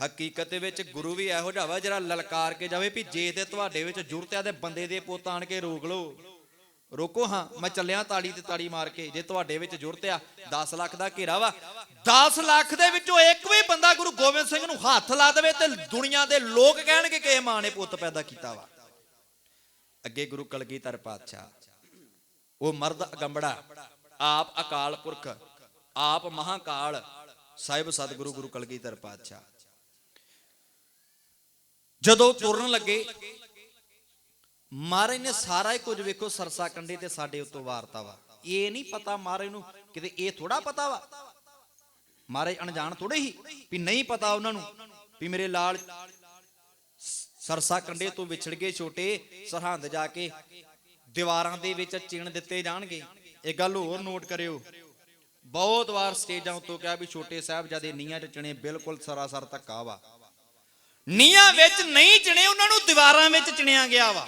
ਹਕੀਕਤ ਦੇ ਵਿੱਚ ਗੁਰੂ ਵੀ ਇਹੋ ਜਿਹਾ ਵਾ ਜਿਹੜਾ ਲਲਕਾਰ ਕੇ ਜਾਵੇ ਵੀ ਜੇ ਤੇ ਤੁਹਾਡੇ ਵਿੱਚ ਜੁਰਤ ਆ ਤੇ ਬੰਦੇ ਦੇ ਪੁੱਤ ਆਣ ਕੇ ਰੋਕ ਲਓ। ਰੋਕੋ ਹਾਂ, ਮੈਂ ਚੱਲਿਆ ਤਾੜੀ ਤੇ ਤਾੜੀ ਮਾਰ ਕੇ, ਜੇ ਤੁਹਾਡੇ ਵਿੱਚ ਜੁਰਤ ਆ 10 ਲੱਖ ਦਾ ਘੇਰਾ ਵਾ। 10 ਲੱਖ ਦੇ ਵਿੱਚੋਂ ਇੱਕ ਵੀ ਬੰਦਾ ਗੁਰੂ ਗੋਬਿੰਦ ਸਿੰਘ ਨੂੰ ਹੱਥ ਲਾ ਦੇਵੇ ਤੇ ਦੁਨੀਆ ਦੇ ਲੋਕ ਕਹਿਣਗੇ ਕਿ ਇਹ ਮਾਂ ਨੇ ਪੁੱਤ ਪੈਦਾ ਕੀਤਾ ਵਾ। ਅੱਗੇ ਗੁਰੂ ਕਲਗੀਧਰ ਪਾਤਸ਼ਾਹ, ਉਹ ਮਰਦ ਅਗੰਬੜਾ, ਆਪ ਅਕਾਲ ਪੁਰਖ, ਆਪ ਮਹਾਕਾਲ, ਸਾਹਿਬ ਸਤਿਗੁਰੂ ਗੁਰੂ ਕਲਗੀਧਰ ਪਾਤਸ਼ਾਹ। ਜਦੋਂ ਤੁਰਨ ਲੱਗੇ, ਮਹਾਰਾਜ ਨੇ ਸਾਰਾ ਹੀ ਕੁਝ ਵੇਖੋ, ਸਰਸਾ ਕੰਡੇ ਤੇ ਸਾਡੇ ਉੱਤੋਂ ਵਾਰਤਾ ਵਾ। ਇਹ ਨਹੀਂ ਪਤਾ ਮਹਾਰਾਜ ਨੂੰ ਕਿਤੇ ਇਹ ਥੋੜਾ ਪਤਾ ਵਾ। ਮਹਾਰਾਜ ਅਣਜਾਣ ਥੋੜੇ ਹੀ ਵੀ ਨਹੀਂ ਪਤਾ ਉਹਨਾਂ ਨੂੰ ਵੀ ਮੇਰੇ ਲਾਲ ਸਰਸਾ ਕੰਡੇ ਤੋਂ ਵਿਛੜ ਗਏ ਛੋਟੇ ਸਰਹੰਦ ਜਾ ਕੇ ਦੀਵਾਰਾਂ ਦੇ ਵਿੱਚ ਚਿਣ ਦਿੱਤੇ ਜਾਣਗੇ। ਇਹ ਗੱਲ ਹੋਰ ਨੋਟ ਕਰਿਓ। ਬਹੁਤ ਵਾਰ ਸਟੇਜਾਂ ਉੱਤੋਂ ਕਿਹਾ ਵੀ ਛੋਟੇ ਸਾਹਿਬਜ਼ਾਦੇ ਨੀਹਾਂ 'ਚ ਚਿਣੇ, ਬਿਲਕੁਲ ਸਰਾਸਰ ਧੱਕਾ ਵਾ। ਨੀਹਾਂ ਵਿੱਚ ਨਹੀਂ ਚਿਣੇ, ਉਹਨਾਂ ਨੂੰ ਦੀਵਾਰਾਂ ਵਿੱਚ ਚਿਣਿਆ ਗਿਆ ਵਾ।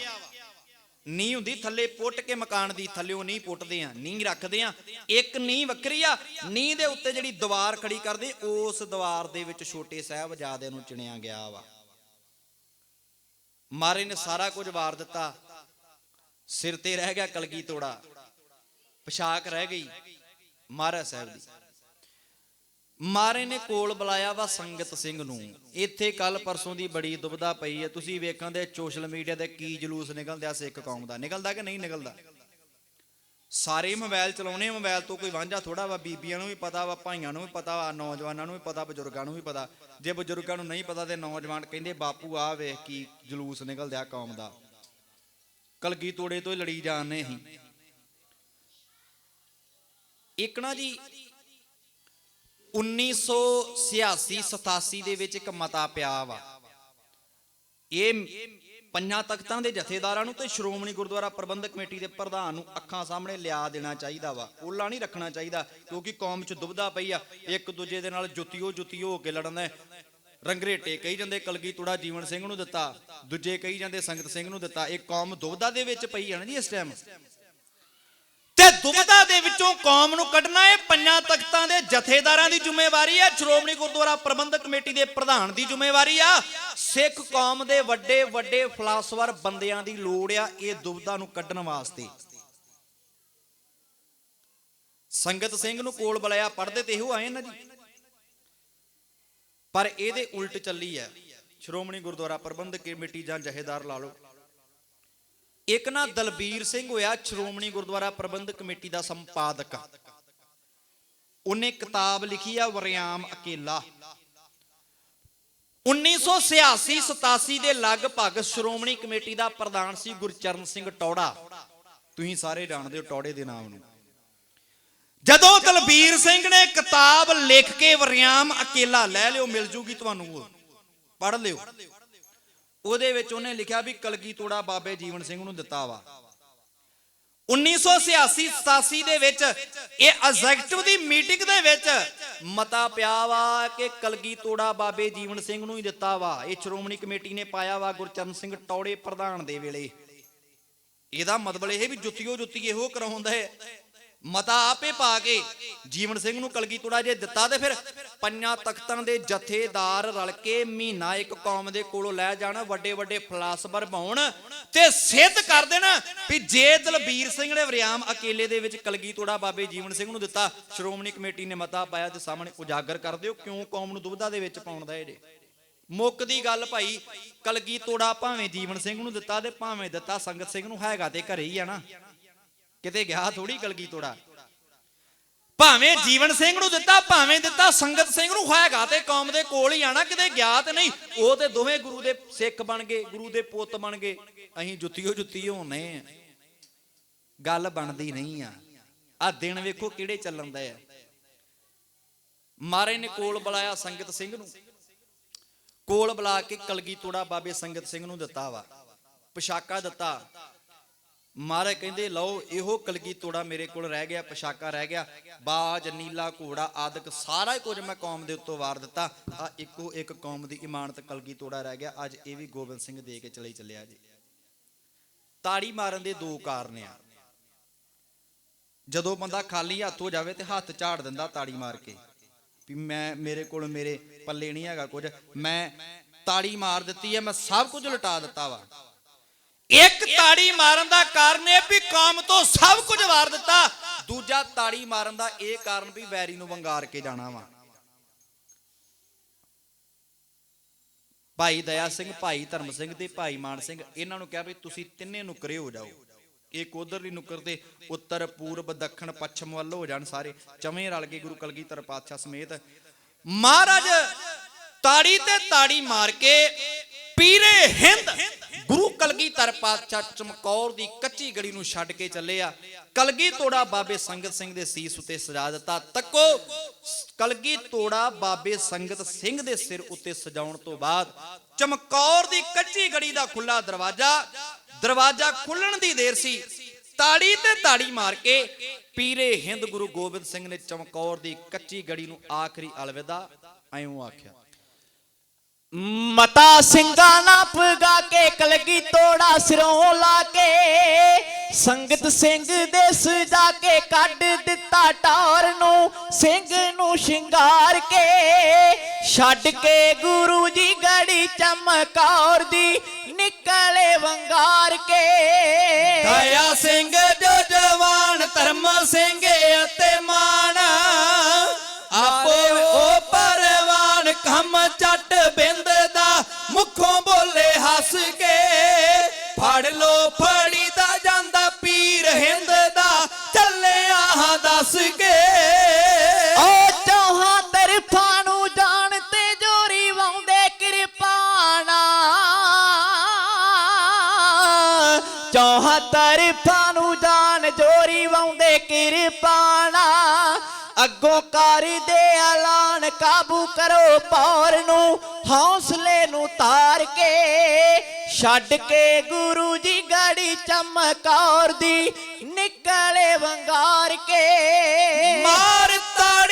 ਨੀ ਹੁੰਦੀ ਥੱਲੇ ਪੁੱਟ ਕੇ ਮਕਾਨ ਦੀ ਥੱਲਿਓ ਨਹੀਂ ਪੁੱਟਦੇ ਆ ਨੀ ਰੱਖਦੇ ਆ। ਇੱਕ ਨੀ ਵੱਖਰੀ ਆ ਨੀ ਦੇ ਉੱਤੇ ਜਿਹੜੀ ਦੀਵਾਰ ਖੜੀ ਕਰਦੇ, ਉਸ ਦੀਵਾਰ ਦੇ ਵਿੱਚ ਛੋਟੇ ਸਾਹਿਬਜ਼ਾਦੇ ਨੂੰ ਚਿਣਿਆ ਗਿਆ ਵਾ। ਮਾਰੇ ਨੇ ਸਾਰਾ ਕੁਝ ਵਾਰ ਦਿੱਤਾ। ਸਿਰ ਤੇ ਰਹਿ ਗਿਆ ਕਲਗੀ ਤੋੜਾ। ਪੋਸ਼ਾਕ ਰਹਿ ਗਈ ਮਹਾਰਾਜ ਸਾਹਿਬ ਦੀ। ਮਾਰੇ ਨੇ ਕੋਲ ਬੁਲਾਇਆ ਵਾ ਸੰਗਤ ਸਿੰਘ ਨੂੰ। ਇੱਥੇ ਕੱਲ ਪਰਸੋਂ ਦੀ ਬੜੀ ਦੁਬਦਾ ਪਈ ਹੈ। ਤੁਸੀਂ ਵੇਖਾਂ ਦੇ ਸੋਸ਼ਲ ਮੀਡੀਆ ਤੇ ਕੀ ਜਲੂਸ ਨਿਕਲਦਿਆ ਸਿੱਖ ਕੌਮ ਦਾ। ਨਿਕਲਦਾ ਕਿ ਨਹੀਂ ਨਿਕਲਦਾ? ਸਾਰੇ ਮੋਬਾਈਲ ਚਲਾਉਣੇ, ਮੋਬਾਈਲ ਤੋਂ ਕੋਈ ਵਾਂਝਾ ਥੋੜਾ ਵਾ। ਬੀਬੀਆਂ ਨੂੰ ਵੀ ਪਤਾ ਵਾ, ਭਾਈਆਂ ਨੂੰ ਵੀ ਪਤਾ ਵਾ, ਨੌਜਵਾਨਾਂ ਨੂੰ ਵੀ ਪਤਾ, ਬਜ਼ੁਰਗਾਂ ਨੂੰ ਵੀ ਪਤਾ। ਜੇ ਬਜ਼ੁਰਗਾਂ ਨੂੰ ਨਹੀਂ ਪਤਾ ਤੇ ਨੌਜਵਾਨ ਕਹਿੰਦੇ, ਬਾਪੂ ਆ ਵੇਖ ਕੀ ਜਲੂਸ ਨਿਕਲਦਿਆ ਕੌਮ ਦਾ। ਕਲਗੀ ਤੋੜੇ ਤੋਂ ਲੜੀ ਜਾਂਦੇ ਅਸੀਂ। ਇੱਕ ਨਾ ਜੀ 1986 87 ਦੇ ਵਿੱਚ ਇੱਕ ਮਤਾ ਪਿਆ ਵਾ। ਇਹ ਪੰਜਾਂ ਤਖਤਾਂ ਦੇ ਜਥੇਦਾਰਾਂ ਨੂੰ ਤੇ ਸ਼੍ਰੋਮਣੀ ਗੁਰਦੁਆਰਾ ਪ੍ਰਬੰਧਕ ਕਮੇਟੀ ਦੇ ਪ੍ਰਧਾਨ ਨੂੰ ਅੱਖਾਂ ਸਾਹਮਣੇ ਲਿਆ ਦੇਣਾ ਚਾਹੀਦਾ ਵਾ। ਓਲਾ ਨਹੀਂ ਰੱਖਣਾ ਚਾਹੀਦਾ, ਕਿਉਂਕਿ ਕੌਮ 'ਚ ਦੁਬਦਾ ਪਈ ਆ। ਇੱਕ ਦੂਜੇ ਦੇ ਨਾਲ ਜੁੱਤੀਓ ਜੁੱਤੀਓ ਹੋ ਕੇ ਲੜਨ ਦਾ ਰੰਗਰੇਟੇ ਕਹੀ ਜਾਂਦੇ ਕਲਗੀ ਤੁੜਾ ਜੀਵਨ ਸਿੰਘ ਨੂੰ ਦਿੱਤਾ, ਦੂਜੇ ਕਹੀ ਜਾਂਦੇ, ਸੰਗਤ ਸਿੰਘ ਨੂੰ ਦਿੱਤਾ। ਇਹ ਕੌਮ ਦੁਬਦਾ ਦੇ ਵਿੱਚ ਪਈ ਹੈ ਨਾ ਜੀ ਇਸ ਟਾਈਮ ਤੇ ਦੇ ਵਿੱਚੋਂ ਕੌਮ ਨੂੰ ਕੱਢਣਾ ਇਹ ਪੰਜਾਂ ਤਖਤਾਂ ਦੇ ਜਥੇਦਾਰਾਂ ਦੀ ਜ਼ਿੰਮੇਵਾਰੀ ਹੈ। ਸ਼੍ਰੋਮਣੀ ਗੁਰਦੁਆਰਾ ਪ੍ਰਬੰਧਕ ਕਮੇਟੀ ਦੇ ਪ੍ਰਧਾਨ ਦੀ ਜ਼ਿੰਮੇਵਾਰੀ ਆ। ਸਿੱਖ ਕੌਮ ਦੇ ਵੱਡੇ ਵੱਡੇ ਫਲਸਫਰ ਬੰਦਿਆਂ ਦੀ ਲੋੜ ਆ ਇਹ ਦੁਬਦਾ ਨੂੰ ਕੱਢਣ ਵਾਸਤੇ। ਸੰਗਤ ਸਿੰਘ ਨੂੰ ਕੋਲ ਬੁਲਾਇਆ ਪੜਦੇ ਤੇ ਇਹੋ ਆਏ ਨਾ ਜੀ। ਪਰ ਇਹਦੇ ਉਲਟ ਚੱਲੀ ਹੈ। ਸ਼੍ਰੋਮਣੀ ਗੁਰਦੁਆਰਾ ਪ੍ਰਬੰਧਕ ਕਮੇਟੀ ਜਾਂ ਜਥੇਦਾਰ ਲਾ ਲਓ। ਇੱਕ ਨਾ ਦਲਬੀਰ ਸਿੰਘ ਹੋਇਆ ਸ਼੍ਰੋਮਣੀ ਗੁਰਦੁਆਰਾ ਪ੍ਰਬੰਧਕ ਕਮੇਟੀ ਦਾ ਸੰਪਾਦਕ। ਉਹਨੇ ਕਿਤਾਬ ਲਿਖੀ ਆ ਵਰਿਆਮ ਅਕੇਲਾ। 1986 87 ਦੇ ਲਗਭਗ ਸ਼੍ਰੋਮਣੀ ਕਮੇਟੀ ਦਾ ਪ੍ਰਧਾਨ ਸੀ ਗੁਰਚਰਨ ਸਿੰਘ ਟੌੜਾ। ਤੁਸੀਂ ਸਾਰੇ ਜਾਣਦੇ ਹੋ ਟੌੜੇ ਦੇ ਨਾਮ ਨੂੰ। ਜਦੋਂ ਦਲਬੀਰ ਸਿੰਘ ਨੇ ਕਿਤਾਬ ਲਿਖ ਕੇ ਵਰਿਆਮ ਅਕੇਲਾ ਲੈ ਲਿਓ, ਮਿਲ ਜੂਗੀ ਤੁਹਾਨੂੰ ਉਹ। ਪੜ੍ਹ ਲਿਓ। ਉਹਦੇ ਵਿੱਚ ਉਹਨੇ ਲਿਖਿਆ ਵੀ ਕਲਗੀ ਤੋੜਾ ਬਾਬੇ ਜੀਵਨ ਸਿੰਘ ਨੂੰ ਦਿੱਤਾ ਵਾ। 1986 87 ਦੇ ਵਿੱਚ ਇਹ ਐਗਜ਼ੈਕਟਿਵ ਦੀ ਮੀਟਿੰਗ ਦੇ ਵਿੱਚ ਮਤਾ ਪਿਆ ਵਾ ਕਿ ਕਲਗੀ ਤੋੜਾ ਬਾਬੇ ਜੀਵਨ ਸਿੰਘ ਨੂੰ ਹੀ ਦਿੱਤਾ ਵਾ। ਇਹ ਸ਼੍ਰੋਮਣੀ ਕਮੇਟੀ ਨੇ ਪਾਇਆ ਵਾ ਗੁਰਚਰਨ ਸਿੰਘ ਟੌੜੇ ਪ੍ਰਧਾਨ ਦੇ ਵੇਲੇ। ਇਹਦਾ ਮਤਲਬ ਇਹ ਵੀ ਜੁੱਤੀਓ ਜੁੱਤੀ ਇਹੋ ਕਰਾਉਂਦਾ ਹੈ। ਮਤਾ ਆਪੇ ਪਾ ਕੇ ਜੀਵਨ ਸਿੰਘ ਨੂੰ ਕਲਗੀ ਤੋੜਾ ਜੇ ਦਿੱਤਾ ਤੇ ਫਿਰ ਪੰਜਾਂ ਤਖਤਾਂ ਦੇ ਜਥੇਦਾਰ ਰਲ ਕੇ ਮਹੀਨਾ ਇੱਕ ਕੌਮ ਦੇ ਕੋਲੋਂ ਲੈ ਜਾਣਾ, ਵੱਡੇ ਵੱਡੇ ਫਲਸਫਰ ਪਾਉਣ ਤੇ ਸਿੱਧ ਕਰ ਦੇਣਾ ਵੀ ਜੇ ਦਲਬੀਰ ਸਿੰਘ ਨੇ ਵਰਿਆਮ ਅਕੇਲੇ ਦੇ ਵਿੱਚ ਕਲਗੀ ਤੋੜਾ ਬਾਬੇ ਜੀਵਨ ਸਿੰਘ ਨੂੰ ਦਿੱਤਾ, ਸ਼੍ਰੋਮਣੀ ਕਮੇਟੀ ਨੇ ਮਤਾ ਪਾਇਆ ਤੇ ਸਾਹਮਣੇ ਉਜਾਗਰ ਕਰ ਦਿਓ, ਕਿਉਂ ਕੌਮ ਨੂੰ ਦੁਬਧਾ ਦੇ ਵਿੱਚ ਪਾਉਣ ਦਾ ਇਹਦੇ ਮੁੱਕ ਦੀ ਗੱਲ ਭਾਈ, ਕਲਗੀ ਤੋੜਾ ਭਾਵੇਂ ਜੀਵਨ ਸਿੰਘ ਨੂੰ ਦਿੱਤਾ ਤੇ ਭਾਵੇਂ ਦਿੱਤਾ ਸੰਗਤ ਸਿੰਘ ਨੂੰ ਹੈਗਾ ਤੇ ਘਰੇ ਹੀ ਆ ਨਾ। ਕਿਤੇ ਗਿਆ ਥੋੜੀ ਕਲਗੀ ਤੋੜਾ। ਭਾਵੇਂ ਜੀਵਨ ਸਿੰਘ ਨੂੰ ਦਿੱਤਾ, ਭਾਵੇਂ ਦਿੱਤਾ ਸੰਗਤ ਸਿੰਘ ਨੂੰ ਹੋਏਗਾ ਤੇ ਕੌਮ ਦੇ ਕੋਲ ਹੀ ਆਣਾ, ਕਿਤੇ ਗਿਆ ਤੇ ਨਹੀਂ। ਉਹ ਤੇ ਦੋਵੇਂ ਗੁਰੂ ਦੇ ਸਿੱਖ ਬਣ ਗਏ, ਗੁਰੂ ਦੇ ਪੁੱਤ ਬਣ ਗਏ। ਅਸੀਂ ਜੁੱਤੀਓ ਜੁੱਤੀ ਹੋਣੇ ਗੱਲ ਬਣਦੀ ਨਹੀਂ ਆ। ਆ ਦਿਨ ਵੇਖੋ ਕਿਹੜੇ ਚੱਲਣ ਦਾ ਆ। ਮਾਰੇ ਨੇ ਕੋਲ ਬੁਲਾਇਆ ਸੰਗਤ ਸਿੰਘ ਨੂੰ। ਕੋਲ ਬੁਲਾ ਕੇ ਕਲਗੀ ਤੋੜਾ ਬਾਬੇ ਸੰਗਤ ਸਿੰਘ ਨੂੰ ਦਿੱਤਾ ਵਾ। ਪੋਸ਼ਾਕਾ ਦਿੱਤਾ। ਮਹਾਰਾਜ ਕਹਿੰਦੇ, ਲਓ, ਇਹੋ ਕਲਗੀ ਤੋੜਾ ਮੇਰੇ ਕੋਲ ਰਹਿ ਗਿਆ ਪੋਸ਼ਾਕਾ ਰਹਿ ਗਿਆ। ਬਾਜ, ਨੀਲਾ ਘੋੜਾ, ਆਦਿਕ ਸਾਰਾ ਹੀ ਕੁਝ ਮੈਂ ਕੌਮ ਦੇ ਉੱਤੋਂ ਵਾਰ ਦਿੱਤਾ। ਆ ਇੱਕੋ ਇੱਕ ਕੌਮ ਦੀ ਇਮਾਨਤ ਕਲਗੀ ਤੋੜਾ ਰਹਿ ਗਿਆ। ਅੱਜ ਇਹ ਵੀ ਗੋਬਿੰਦ ਸਿੰਘ ਦੇ ਕੇ ਚਲੇ ਚੱਲਿਆ ਜੀ। ਤਾੜੀ ਮਾਰਨ ਦੇ ਦੋ ਕਾਰਨ ਆ। ਜਦੋਂ ਬੰਦਾ ਖਾਲੀ ਹੱਥ ਹੋ ਜਾਵੇ ਤੇ ਹੱਥ ਝਾੜ ਦਿੰਦਾ ਤਾੜੀ ਮਾਰ ਕੇ। ਵੀ ਮੈਂ, ਮੇਰੇ ਕੋਲ ਮੇਰੇ ਪੱਲੇ ਨਹੀਂ ਹੈਗਾ ਕੁਝ। ਮੈਂ ਤਾੜੀ ਮਾਰ ਦਿੱਤੀ ਹੈ, ਮੈਂ ਸਭ ਕੁਝ ਲਟਾ ਦਿੱਤਾ ਵਾ। ਇੱਕ ਤਾੜੀ ਮਾਰਨ ਦਾ ਕਾਰਨ ਇਹ ਵੀ ਕੌਮ ਤੋਂ ਸਭ ਕੁਝ ਵਾਰ ਦਿੱਤਾ। ਦੂਜਾ ਤਾੜੀ ਮਾਰਨ ਦਾ ਇਹ ਕਾਰਨ ਵੀ ਵੈਰੀ ਨੂੰ ਵੰਗਾਰ ਕੇ ਜਾਣਾ ਵਾ। ਭਾਈ ਦਇਆ ਸਿੰਘ, ਭਾਈ ਧਰਮ ਸਿੰਘ ਤੇ ਭਾਈ ਮਾਨ ਸਿੰਘ, ਇਹਨਾਂ ਨੂੰ ਕਿਹਾ ਵੀ ਤੁਸੀਂ ਤਿੰਨੇ ਨੁਕਰੇ ਹੋ ਜਾਓ। ਇੱਕ ਉਧਰਲੀ ਨੁਕਰ ਤੇ ਉੱਤਰ, ਪੂਰਬ, ਦੱਖਣ, ਪੱਛਮ ਵੱਲ ਹੋ ਜਾਣ ਸਾਰੇ, ਚਵੇਂ ਰਲ ਕੇ ਗੁਰੂ ਕਲਗੀਧਰ ਪਾਤਸ਼ਾਹ ਸਮੇਤ। ਮਹਾਰਾਜ ਤਾੜੀ ਤੇ ਤਾੜੀ ਮਾਰ ਕੇ ਪੀਰੇ ਹਿੰਦ। ਗੁਰੂ ਕਲਗੀਧਰ ਪਾਤਸ਼ਾਹ ਚਮਕੌਰ ਦੀ ਕੱਚੀ ਗੜੀ ਨੂੰ ਛੱਡ ਕੇ ਚੱਲੇ ਆ। ਕਲਗੀ ਤੋੜਾ ਬਾਬੇ ਸੰਗਤ ਸਿੰਘ ਦੇ ਸੀਸ ਉੱਤੇ ਸਜਾ ਦਿੱਤਾ। ਤੱਕੋ ਕਲਗੀ ਤੋੜਾ ਬਾਬੇ ਸੰਗਤ ਸਿੰਘ ਦੇ ਸਿਰ ਉੱਤੇ ਸਜਾਉਣ ਤੋਂ ਬਾਅਦ ਚਮਕੌਰ ਦੀ ਕੱਚੀ ਗੜੀ ਦਾ ਖੁੱਲਾ ਦਰਵਾਜ਼ਾ ਦਰਵਾਜ਼ਾ ਖੁੱਲਣ ਦੀ ਦੇਰ ਸੀ। ਤਾੜੀ ਤੇ ਤਾੜੀ ਮਾਰ ਕੇ ਪੀਰੇ ਹਿੰਦ ਗੁਰੂ ਗੋਬਿੰਦ ਸਿੰਘ ਨੇ ਚਮਕੌਰ ਦੀ ਕੱਚੀ ਗੜੀ ਨੂੰ ਆਖਰੀ ਅਲਵਿਦਾ ਐਉਂ ਆਖਿਆ। ਮਤਾ ਸਿੰਘਾਂ ਨਾ ਪਗਾ ਕੇ ਕਲਗੀ ਤੋੜਾ ਸਿਰੋਂ ਲਾ ਕੇ। ਸੰਗਤ ਸਿੰਘ ਦੇ ਸਜਾ ਕੇ ਕੱਢ ਦਿੱਤਾ ਟੌਰ ਨੂੰ, ਸਿੰਘ ਨੂੰ ਸ਼ਿੰਗਾਰ ਕੇ। ਛੱਡ ਕੇ ਗੁਰੂ ਜੀ ਗੜੀ ਚਮਕੌਰ ਦੀ ਨਿਕਲੇ ਵੰਗਾਰ ਕੇ। ਦਇਆ ਸਿੰਘ ਜੋ ਜਵਾਨ ਧਰਮ ਸਿੰਘ ਪਰਵਾਨ ਚੱਟ ਬਿੰਦ ਦਾ ਮੁੱਖੋਂ ਬੋਲੇ ਹੱਸ ਕੇ। ਫੜ ਲੋ, ਫੜੀ ਦਾ ਜਾਂਦਾ ਪੀਰ ਹਿੰਦ ਦਾ ਚੱਲਿਆ ਹਾਂ ਦੱਸ ਕੇ। ਓ ਚੌਹਾਂ ਤਰਫਾਂ ਨੂੰ ਜਾਣ ਤੇ ਜੋਰੀ ਵਾਉਂਦੇ ਕਿਰਪਾਨਾ ਚੌਹਾਂ ਤਰਫਾਂ ਨੂੰ ਜਾਣ ਜੋਰੀ ਵਾਉਂਦੇ ਕਿਰਪਾਨਾ ਅੱਗੋਂ ਕਰਦੇ ਐਲਾਨ ਕਾਬੂ ਕਰੋ ਪੌਰ ਨੂੰ, ਹੌਸਲੇ ਨੂੰ ਤਾਰ ਕੇ, ਛੱਡ ਕੇ ਗੁਰੂ ਜੀ ਗੜੀ ਚਮਕੌਰ ਦੀ ਨਿਕਲੇ ਵੰਗਾਰ ਕੇ। ਮਾਰ ਤਾੜੀ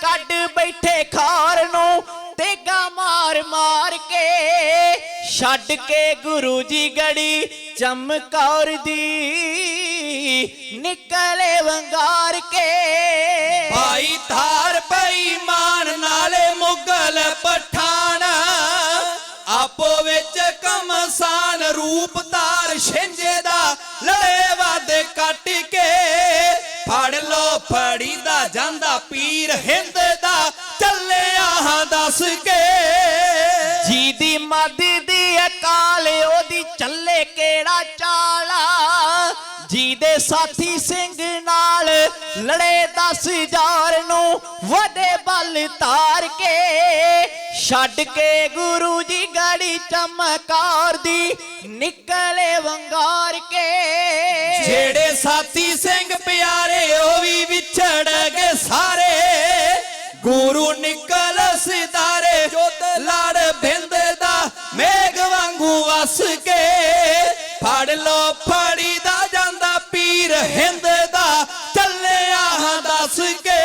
ਕੱਢ ਬੈਠੇ ਖਾਰ ਨੂੰ, ਤੇਗਾ ਮਾਰ ਮਾਰ ਕੇ। ਛੱਡ ਕੇ ਗੁਰੂ ਜੀ ਗੜੀ ਚਮਕੌਰ ਦੀ, ਨਿਕਲੇ ਵੰਗਾਰ ਕੇ। ਭਾਈ ਥਾਰ ਪਈ ਮਾਨ ਨਾਲੇ ਮੁਗਲ ਪਠਾਨ, ਆਪੋ ਵਿੱਚ ਕਮਸਾਨ ਰੂਪ ਧਾਰ ਛਿੰਜੇ ਦਾ, ਲੜੇ ਵਾਦੇ ਕੱਟ ਕੇ। ਲੋ ਫੜੀ ਦਾ ਜਾਂਦਾ ਪੀਰ ਹਿੰਦ ਦਾ। ਚੱਲਿਆ ਹਾਂ ਦੱਸ ਕੇ। ਜੀ ਦੀ ਮਦ ਦੀ ਅਕਾਲ ਉਹਦੀ ਚੱਲੇ ਕਿਹੜਾ ਚਾਲਾ? ਜੀ ਦੇ ਸਾਥੀ ਸਿੰਘ ਨਾਲ ਲੜੇ ਦਸ ਹਜ਼ਾਰ ਨੂੰ ਵੱਡੇ ਬਲ ਤਾਰ ਕੇ। ਛੱਡ ਕੇ ਗੁਰੂ ਜੀ ਗੜੀ ਚਮਕਾਰ ਦੀ ਨਿਕਲੇ ਵੰਗਾਰ ਕੇ। ਜਿਹੜੇ ਸਾਥੀ ਸਿੰਘ ਪਿਆਰੇ ਉਹ ਵੀ ਚੜ ਗਏ ਸਾਰੇ। ਗੁਰੂ ਨਿਕਲ ਸਿਤਾਰੇ। ਜੋਤ ਲੜ ਬਿੰਦ ਦਾ ਮੇਘ ਵਾਂਗੂ ਵਸ ਕੇ। ਫੜ ਲੋ ਫੜੀ ਦਾ ਜਾਂਦਾ ਪੀਰ ਹਿੰਦ ਦਾ। ਚੱਲਿਆ ਹਾਂ ਦੱਸ ਕੇ।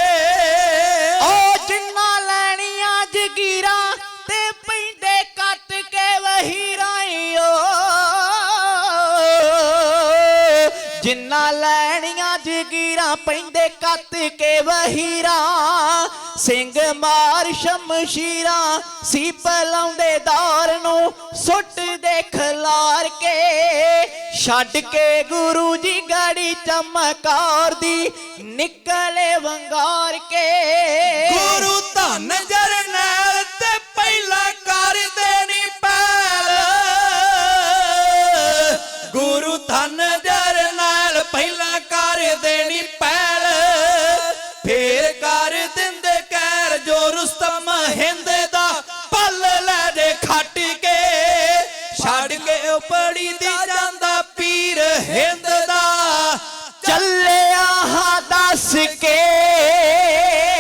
ਓ ਜਿੰਨਾ ਲੈਣੀਆਂ ਜਗੀਰਾਂ ਤੇ ਪੈਂਦੇ ਕੱਟ ਕੇ ਵਹੀਰਾਈਓ ਜਿੰਨਾ ਲੈਣੀਆਂ ਜਾਗੀਰਾ ਪੈਂਦੇ ਕੱਤ ਕੇ ਵਹੀਰਾ। ਸਿੰਘ ਮਾਰ ਸ਼ਮਸ਼ੀਰਾ, ਸੀਪ ਲਾਉਂਦੇ ਦਾਰ ਨੂੰ ਸੁੱਟ ਦੇ ਖਲਾਰ ਕੇ। ਛੱਡ ਕੇ ਗੁਰੂ ਜੀ ਗਾੜੀ ਚਮਕਾਰ ਦੀ ਨਿਕਲੇ ਵੰਗਾਰ ਕੇ। ਗੁਰੂ ਧਨ ਜਰਨੈ ਦੇਣੀ ਪੈਲ। ਫੇਰ ਕਰ ਦਿੰਦੇ ਕਹਿਰ ਜੋ ਰੁਸਤਮ ਹੈ।